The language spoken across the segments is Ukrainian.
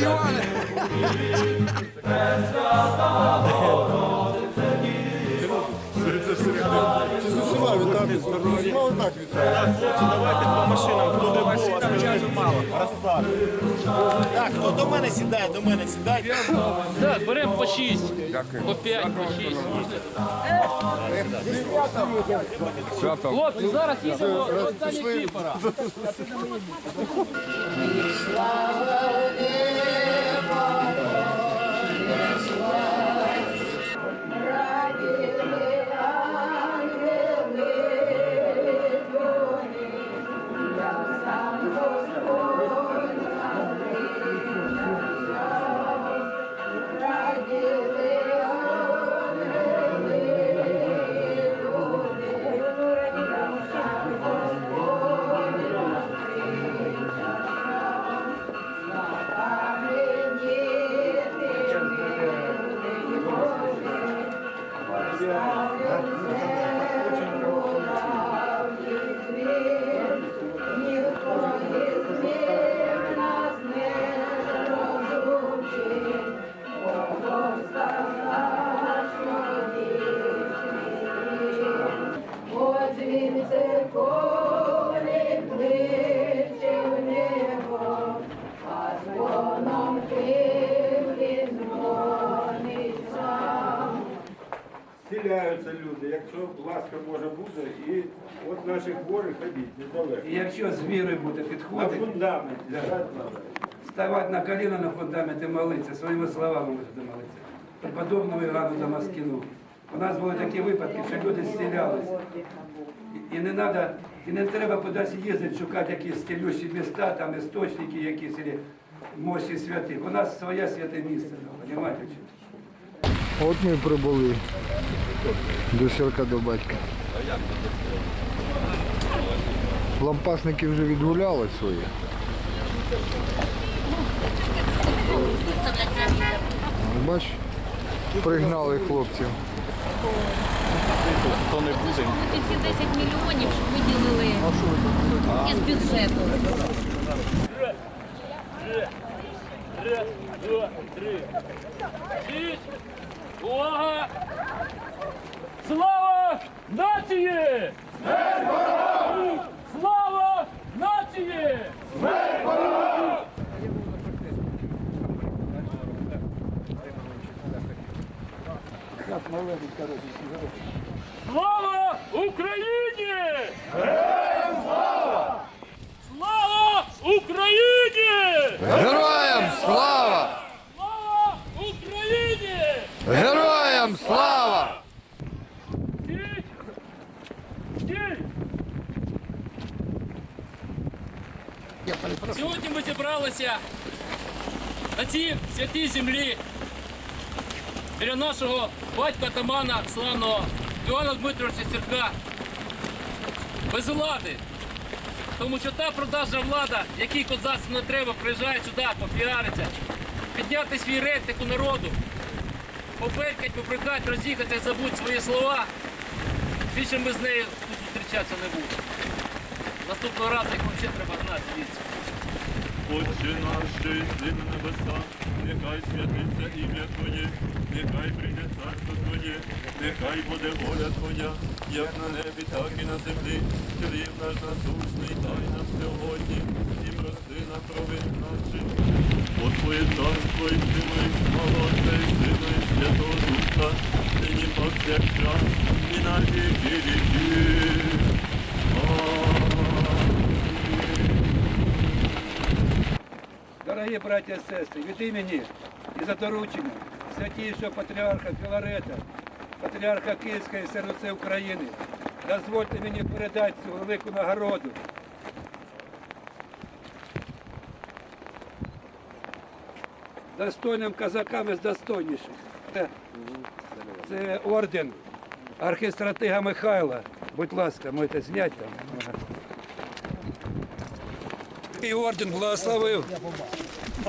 Іване. Чи з усіма вітати? З усіма так вітати. Давайте по машинам, хто де а мало. Раз так. Хто до мене сідає, до мене сідає. Так, беремо по 6, по 5, по 6. Хлопці, зараз їдемо до останніх Кіпера. Озвінце якщо ласка Божа буде, і от наші хворі ходіть, недалеко. І якщо з вірою буде На підходити, фундаменті, Да. ставати на коліна на фундаменті молитися, своїми словами можете молитися. Преподобному Ірану Дамаскіну. У нас були такі випадки, що люди зцілялися. І, і не треба, і не треба кудись їздити, шукати якісь цілющі міста, там істочники якісь, або мощі святих. У нас своє святе місце, розумієте? От ми прибули до сірка до батька. Лампасники вже відгуляли своє. Бач, пригнали хлопців. Хто не буде. Ці 10 мільйонів виділили із бюджету. Раз, два, три. Шість. Увага! Слава нації! Слава нації! Слава Україні! Героям слава! Слава Україні! Героям слава! Слава Україні! Героям слава! Сьогодні ми зібралися на цій святій землі біля нашого батька Тамана, славного Івана Дмитровича Сірка, без влади. Тому що та продажна влада, якій козацтву не треба, приїжджає сюди, попіариться, підняти свій рейтинг у народу, побелькать, поприкать, роз'їхати, забудь свої слова. Більше ми з нею тут зустрічатися не будемо. Наступного разу їх взагалі треба гнати звідси. Отче наш, що єси на небесах, нехай святиться ім'я Твоє, нехай прийде царство Твоє, нехай буде воля Твоя, як на небі, так і на землі. Хліб наш насущний, дай нам сьогодні, і прости нам провини наші. Бо Твоє царство і сила, і слава Отця Святого Духа, нині повсякчас, і на віки віків. Дорогі браття і сестри, від імені і за дорученням святійшого патріарха Філарета, патріарха Київської серце України, дозвольте мені передати цю велику нагороду. Достойним козакам із достойніших. Це, це орден архістратига Михайла. Будь ласка, можете зняти там. І орден благословив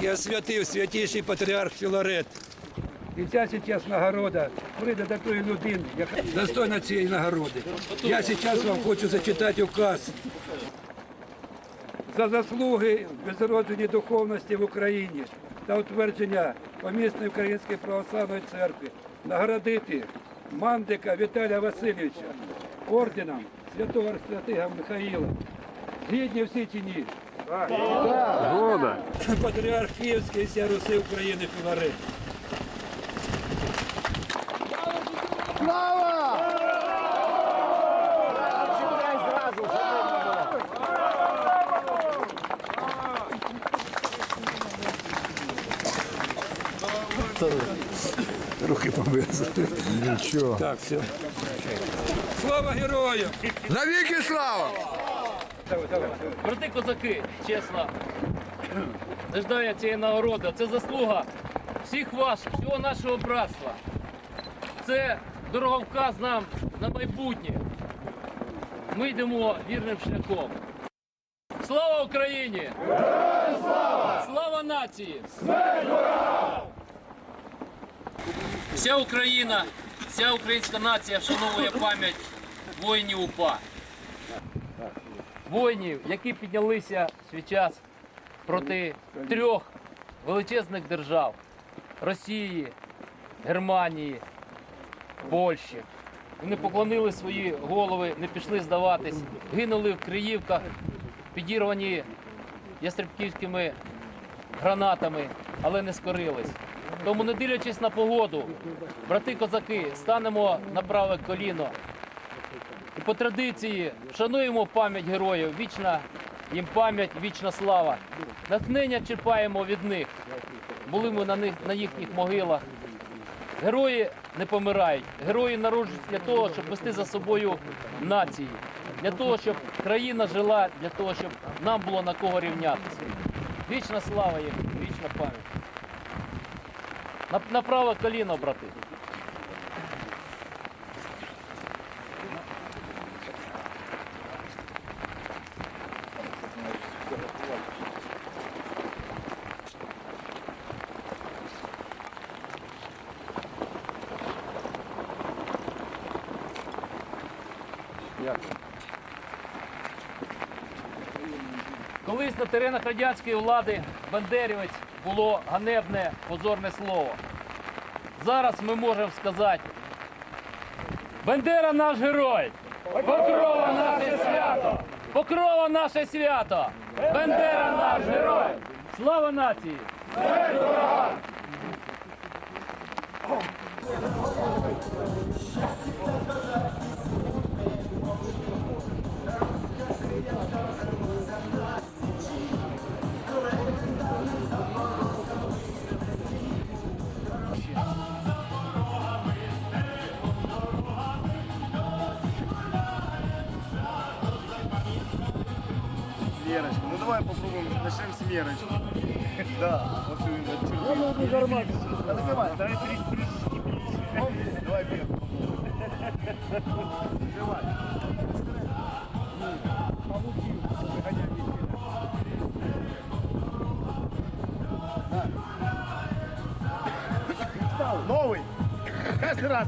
і освятив святіший патріарх Філарет. І ця зараз нагорода прийде до тої людини, яка достойна цієї нагороди. Я зараз вам хочу зачитати указ. за заслуги в безродженій духовності в Україні та утвердження помісної Української православної церкви наградити Мандика Віталія Васильовича орденом святого стратега Михаїла. Згідні всі чи ні? Патріарх Київський і Руси України Філарет. Нічого. Так, все. Слава героям! Навіки слава! Брати козаки, чесно, дождаю цієї нагороди. Це заслуга всіх вас, всього нашого братства. Це дороговказ нам на майбутнє. Ми йдемо вірним шляхом. Слава Україні! слава! Слава нації! Вся Україна, вся українська нація вшановує пам'ять воїнів УПА воїнів, які піднялися свій час проти трьох величезних держав Росії, Германії, Польщі. Вони поклонили свої голови, не пішли здаватись, гинули в Криївках, підірвані ястребківськими гранатами, але не скорились. Тому, не дивлячись на погоду, брати козаки, станемо на праве коліно і по традиції вшануємо пам'ять героїв, вічна їм пам'ять, вічна слава. Натхнення черпаємо від них. Були ми на них на їхніх могилах. Герої не помирають. Герої народжуються для того, щоб вести за собою нації, для того, щоб країна жила, для того, щоб нам було на кого рівнятися. Вічна слава їм, вічна пам'ять. На, на праве коліно, брати. Колись на теренах радянської влади бандерівець було ганебне позорне слово. Зараз ми можемо сказати, Бандера наш герой! Покрова наше свято! Покрова наше свято! Бандера наш герой! Слава нації! Верочка, ну давай попробуем, начнем с Верочки. Да, вот Ну, ну, нормально. Да, давай, давай, Давай, Вер. Давай. Новый. Каждый раз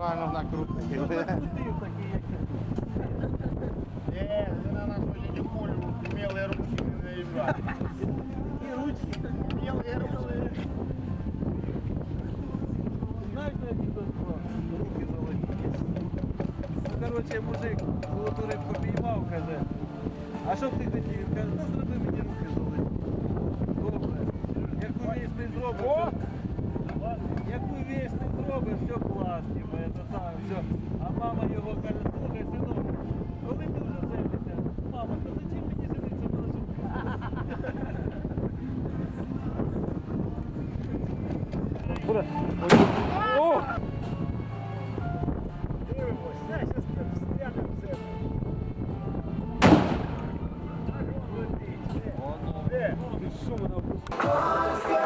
Неправильно накрутили. Е, вона на своїй полю вміли руки не їжджати. І ручки вміли руки. Знаєте, які тут руки золоті? коротше, мужик золоту рибку піймав, каже. А що б ти хотів? Каже, ну зроби мені руки золоті. Добре. Яку віч ти зробиш? то- Яку віч ти зробиш, все клас, типу, це саме, все. А мама його каже, слухай, синок, коли ти вже женишся? Мама, то зачем мені в мене ж О! Зараз стрянемо в це. Де? Що вона опустила?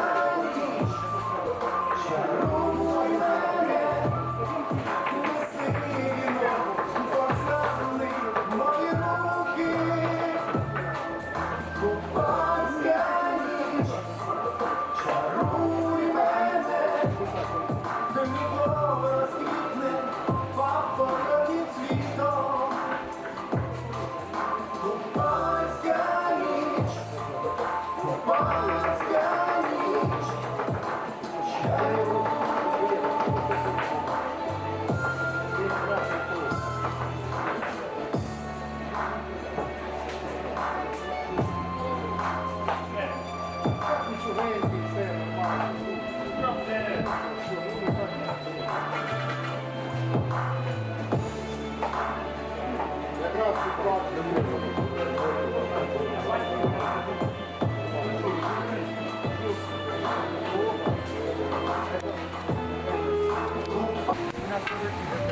Gracias.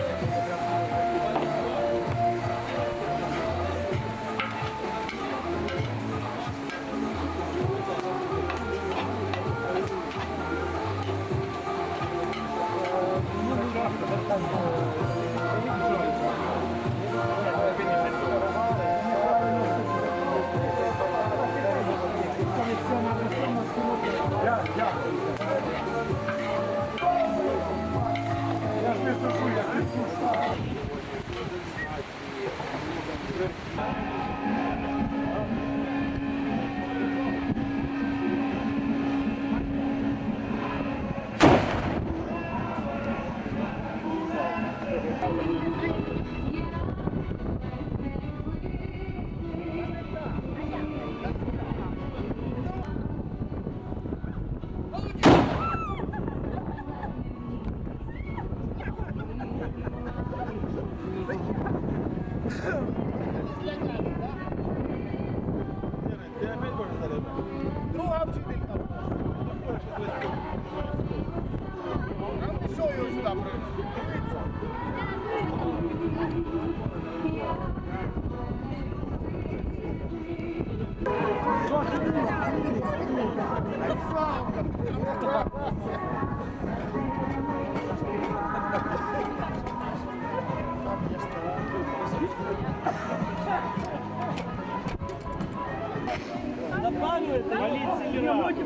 Ні, хочеш.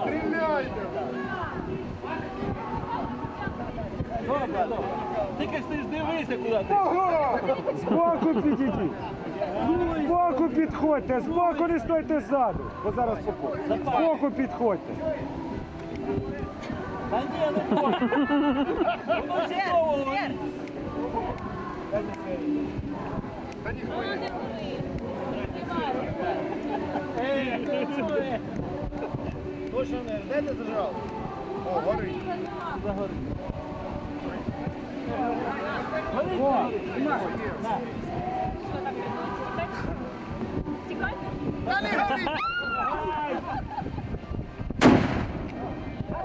Стріляйте! добре, добре. Тільки ж ти ж дивися, куди ти. Ого! Збоку підійдіть. Збоку підходьте, збоку не стойте ззаду, бо зараз попу. Збоку підходьте. Точно не, де ти зажав? О, горить. Не горить!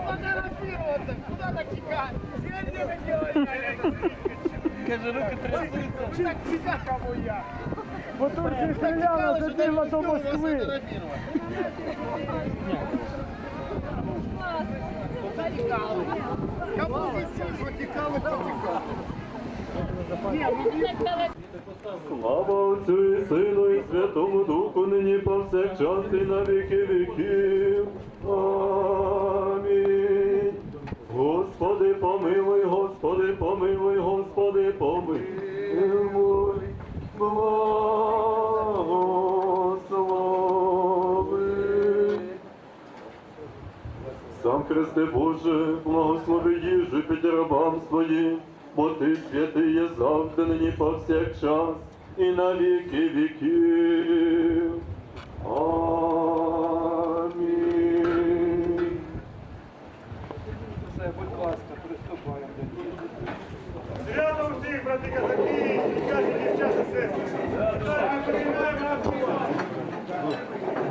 Фотографироваться! Куда так текать? Сегодня вы делаете? Каже, руки трясуться. Так тебя кому я? По до. Ні, ну Слава Отцю Сам Христе Боже, благослови їжу під рабам своїм, бо Ти святий є завжди, нині повсякчас, і на віки віків.